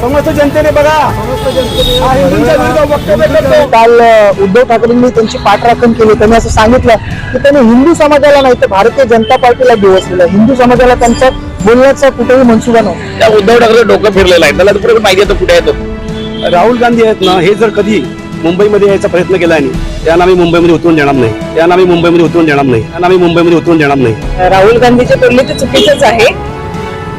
समस्त जनतेने बघा. हा हिंदूंच्या विरुद्ध वक्तव्य करतो. काल उद्धव ठाकरेंनी त्यांची पाठराखण केली. त्यांनी असं सांगितलं की त्यांनी हिंदू समाजाला नाही तर भारतीय जनता पार्टीला दिवसलेलं हिंदू समाजाला त्यांचा बोलण्याचा कुठेही मनसुबा नव्हता. त्या उद्धव ठाकरे डोकं फिरलेलं आहे. त्याला तर माहिती आहे तो? कुठे येतो राहुल गांधी आहेत ना हे जर कधी मुंबईमध्ये यायचा प्रयत्न केला नाही त्यांना आम्ही मुंबईमध्ये उतरून देणार नाही. त्यांना आम्ही मुंबईमध्ये उतरून देणार नाही. त्यांना आम्ही मुंबईमध्ये उतरून देणार नाही. राहुल गांधीचे बोलणे ते चुकीचंच आहे.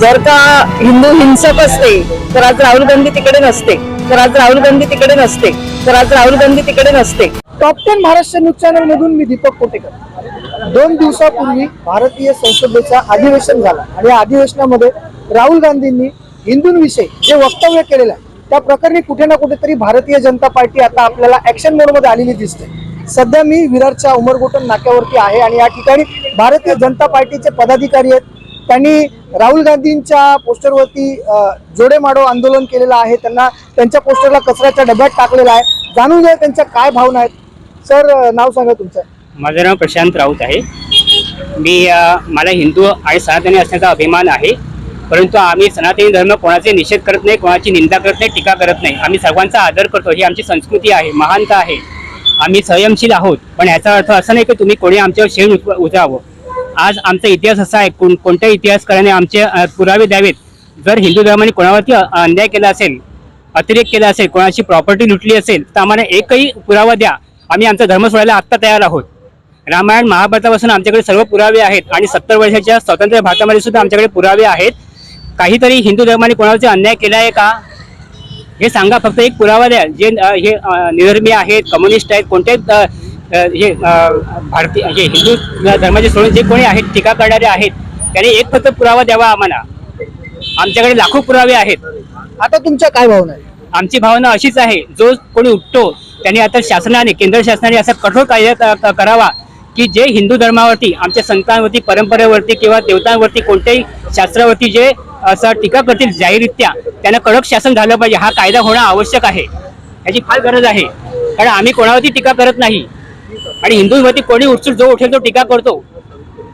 जर का हिंदू हिंसक असते तर आज राहुल गांधी तिकडे नसते तर आज राहुल गांधी तिकडे नसते तर आज राहुल गांधी तिकडे नसते. Top ten Maharashtra news channel मधून मी दीपक कोटेकर. दोन दिवसापूर्वी भारतीय संसदेचा अधिवेशन झाला आणि या अधिवेशनामध्ये राहुल गांधींनी हिंदूंविषयी जे वक्तव्य केलेलं आहे त्या प्रकरणी कुठे ना कुठेतरी भारतीय जनता पार्टी आता आपल्याला ऍक्शन मोडमध्ये आलेली दिसते. सध्या मी विरारच्या उमरगोटन नाक्यावरती आहे आणि या ठिकाणी भारतीय जनता पार्टीचे पदाधिकारी आहेत त्यांनी राहुल गांधींच्या पोस्टरवरती जोडे माडो आंदोलन केलेलं आहे. त्यांना त्यांच्या पोस्टरला कचऱ्याच्या डब्यात टाकलेला आहे. जाणून घ्या त्यांच्या काय भावना आहेत. सर नाव सांगा तुमचं. माझं नाव प्रशांत राऊत आहे. मी मला हिंदू आणि सनातनी असण्याचा अभिमान आहे. परंतु आम्ही सनातनी धर्म कोणाचे निषेध करत नाही कोणाची निंदा करत नाही टीका करत नाही. आम्ही सर्वांचा आदर करतो. ही आमची संस्कृती आहे महानता आहे. आम्ही संयमशील आहोत. पण याचा अर्थ असा नाही की तुम्ही कोणी आमच्यावर शेण उत- उतरावं आज आमचा इतिहास असा आहे कोण कोणत्या इतिहासकाराने आमचे पुरावे द्यावेत? जर हिंदू धर्माने कोणावरती अन्याय केला असेल अतिरेक केला असेल कोणाची प्रॉपर्टी लुटली असेल तर आम्हाला एकही पुरावा द्या. आम्ही आमचा धर्म सोडायला आत्ता तयार आहोत. रामायण महाभारतापासून आमच्याकडे सर्व पुरावे आहेत आणि सत्तर वर्षाच्या स्वतंत्र भारतामध्ये सुद्धा आमच्याकडे पुरावे आहेत. काहीतरी हिंदू धर्माने कोणावरती अन्याय केला आहे का? हे सांगा फक्त एक पुरावा द्या. जे हे निधर्मी आहेत कम्युनिस्ट आहेत कोणत्याही हे भारतीय हे हिंदू धर्माचे सोडून जे कोणी आहेत टीका करणारे आहेत त्यांनी एक फक्त पुरावा द्यावा आम्हाला. आमच्याकडे लाखो पुरावे आहेत. आता तुमच्या काय भावना आहेत? आमची भावना अशीच आहे जो कोणी उठतो त्यांनी आता शासनाने केंद्र शासनाने असा कठोर कायदा करावा की जे हिंदू धर्मावरती आमच्या संतांवरती परंपरेवरती किंवा देवतांवरती कोणत्याही शास्त्रावरती जे असं टीका करतील जाहीररित्या त्यांना कडक शासन झालं पाहिजे. हा कायदा होणं आवश्यक आहे. याची फार गरज आहे. कारण आम्ही कोणावरती टीका करत नाही. आणि हिंदूंवरती कोणी उठसूट जो उठेल तो टीका करतो.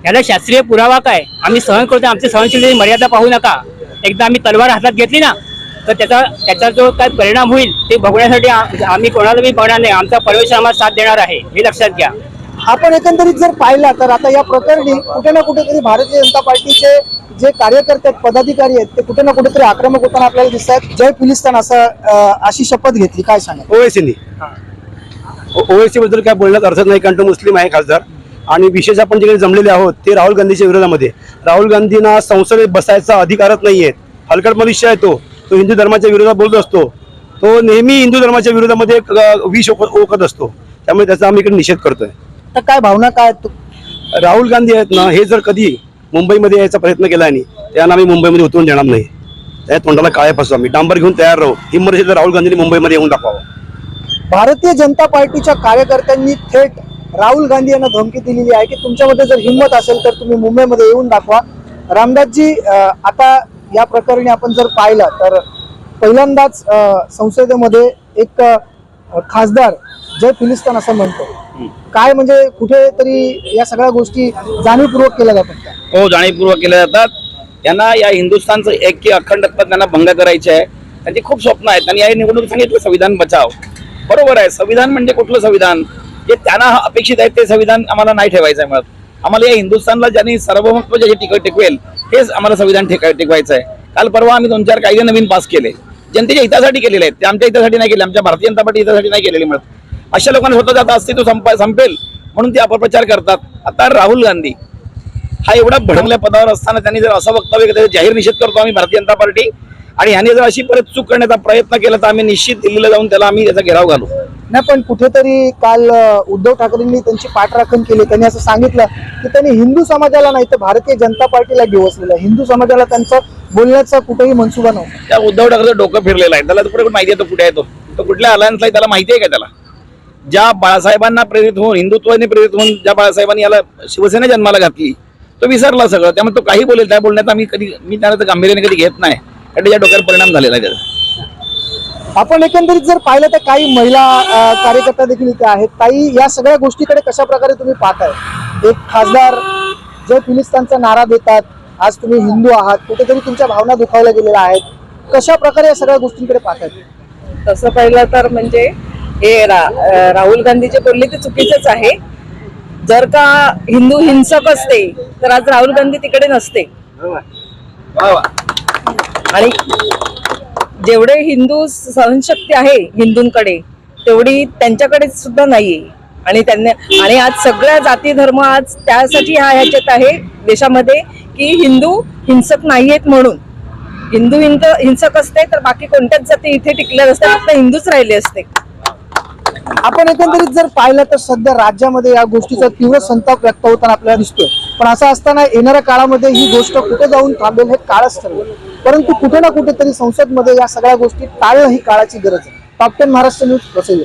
याला शास्त्रीय पुरावा काय? आम्ही सहन करतो आमची सहनशीलतेची मर्यादा पाहू नका. एकदा आम्ही तलवार हातात घेतली ना तर त्याचा त्याचा जो काय परिणाम होईल ते बघण्यासाठी आम्ही कोणाला बी बघणार नाही. आमचा परमेश्वर आम्हाला साथ देणार आहे. हे लक्षात घ्या. आपण एकंदरीत जर पाहिला तर आता या प्रकरणी कुठे ना कुठेतरी भारतीय जनता पार्टीचे जे कार्यकर्ते आहेत पदाधिकारी आहेत ते कुठे ना कुठेतरी आक्रमक होताना आपल्याला दिसत आहेत जय पोलिस्तान असं अशी शपथ घेतली. काय सांगा ओवेसीनी. ओवेसी बद्दल काय बोलण्यात अर्थ नाही कारण तो मुस्लिम आहे खासदार. आणि विशेष आपण जिकडे जमलेले आहोत ते राहुल गांधीच्या विरोधामध्ये. राहुल गांधींना संसदेत बसायचा अधिकारच नाही आहे हलकट मनुष्य आहे तो. तो हिंदू धर्माच्या विरोधात बोलत असतो. तो नेहमी हिंदू धर्माच्या विरोधामध्ये विष ओक- ओकत असतो. त्यामुळे त्याचा आम्ही इकडे निषेध करतोय. तर काय भावना काय राहुल गांधी आहेत ना हे जर कधी मुंबईमध्ये यायचा प्रयत्न केला नाही त्यांना आम्ही मुंबईमध्ये उतरून देणार नाही. त्या तोंडाला काळे फसू आम्ही डांबर घेऊन तयार राहू. हिंमत राहुल गांधींनी मुंबईमध्ये येऊन दाखवावं. भारतीय जनता पार्टीच्या कार्यकर्त्यांनी थेट राहुल गांधी यांना धमकी दिलेली आहे की तुमच्यामध्ये जर हिंमत असेल तर तुम्ही मुंबईमध्ये येऊन दाखवा. रामदासजी आता या प्रकरणी आपण जर पाहिलं तर पहिल्यांदाच संसदेमध्ये एक खासदार जय फिलिस्तान असं म्हणतो. काय म्हणजे कुठेतरी या सगळ्या गोष्टी जाणीवपूर्वक केल्या जातात का? हो जाणीवपूर्वक केले जातात. यांना या हिंदुस्थानचं ऐक्य अखंडत्व त्यांना भंग करायचे आहे. त्यांची खूप स्वप्न आहेत. त्यांनी या निवडणूक सांगितलं संविधान बचाव. बरोबर आहे. संविधान म्हणजे कुठलं संविधान? जे त्यांना अपेक्षित आहे ते संविधान आम्हाला नाही ठेवायचं आहे मुळात आम्हाला या हिंदुस्थानला ज्यांनी सर्वमत्व जे टिक टिकवेल हेच आम्हाला संविधान टिकवायचं आहे काल परवा आम्ही दोन चार कायदे नवीन पास केले. जनतेच्या हितासाठी केलेले आहेत. ते आमच्या हितासाठी नाही केले. आमच्या भारतीय जनता पार्टी हितासाठी नाही केलेले मिळत अशा लोकांना स्वतःचं आता अस्तित्व संप संपेल म्हणून ते अपप्रचार करतात. आता राहुल गांधी हा एवढा भडकल्या पदावर असताना त्यांनी जर असं वक्तव्य केलं जाहीर निषेध करतो आम्ही भारतीय जनता पार्टी. आणि ह्याने जर अशी परत चूक करण्याचा प्रयत्न केला तर आम्ही निश्चित दिल्लीला जाऊन त्याला आम्ही त्याचा घेराव घालू. नाही पण कुठेतरी काल उद्धव ठाकरेंनी त्यांची पाठराखण केली. त्यांनी असं सांगितलं की त्यांनी हिंदू समाजाला नाही तर भारतीय जनता पार्टीला डिवसलेलं हिंदू समाजाला त्यांचा बोलण्याचा कुठेही मनसुबा नव्हता. त्या उद्धव ठाकरे डोकं फिरलेलं आहे. त्याला कुठे माहिती आहे तो कुठे आहे तो? कुठल्या अलायन्सला त्याला माहिती आहे का त्याला? ज्या बाळासाहेबांना प्रेरित होऊन हिंदुत्वाने प्रेरित होऊन ज्या बाळासाहेबांनी याला शिवसेना जन्माला घातली तो विसरला सगळं. त्यामुळे तो काही बोलेल त्या बोलण्यात आम्ही कधी मी त्याला तर गांभीर्याने कधी घेत नाही. कारण त्याच्या डोक्यावर परिणाम झालेला आहे. त्याचा आपण एकंदरीत जर पाहिलं तर काही महिला अ, कार्यकर्ता देखील इथे आहेत. ताई या सगळ्या गोष्टीकडे कशा प्रकारे तुम्ही पाहताय? एक खासदार जय फिलिस्तानचा नारा देतात आज तुम्ही हिंदू आहात कुठेतरी तुमच्या भावना दुखावल्या गेलेल्या आहेत. कशा प्रकारे या सगळ्या गोष्टींकडे पाहतायत तसं पाहिलं तर म्हणजे हे रा, अं, राहुल गांधी जे बोलले ते चुकीचंच आहे. जर का हिंदू हिंसक असते तर आज राहुल गांधी तिकडे नसते. आणि जेवढे हिंदू सहनशक्ती आहे हिंदूंकडे तेवढी त्यांच्याकडे सुद्धा नाहीये. आणि त्यांना आणि आज सगळ्या जाती धर्म आज त्यासाठी हा ह्याच्यात आहे देशामध्ये की हिंदू हिंसक नाहीयेत म्हणून. हिंदू हिंद हिंसक असते तर बाकी कोणत्याच जाती इथे टिकल्या नसते फक्त हिंदूच राहिले असते. आपण एकंदरीत जर पाहिलं तर सध्या राज्यामध्ये या गोष्टीचा तीव्र संताप व्यक्त होताना आपल्याला दिसतोय. पण असं असताना येणाऱ्या काळामध्ये ही गोष्ट कुठे जाऊन थांबेल हे काळच ठरवेल परंतु कुठे ना कुठेतरी संसदमध्ये या सगळ्या गोष्टी टाळणं ही काळाची गरज आहे. टॉप टेन महाराष्ट्र न्यूज प्रसिद्ध.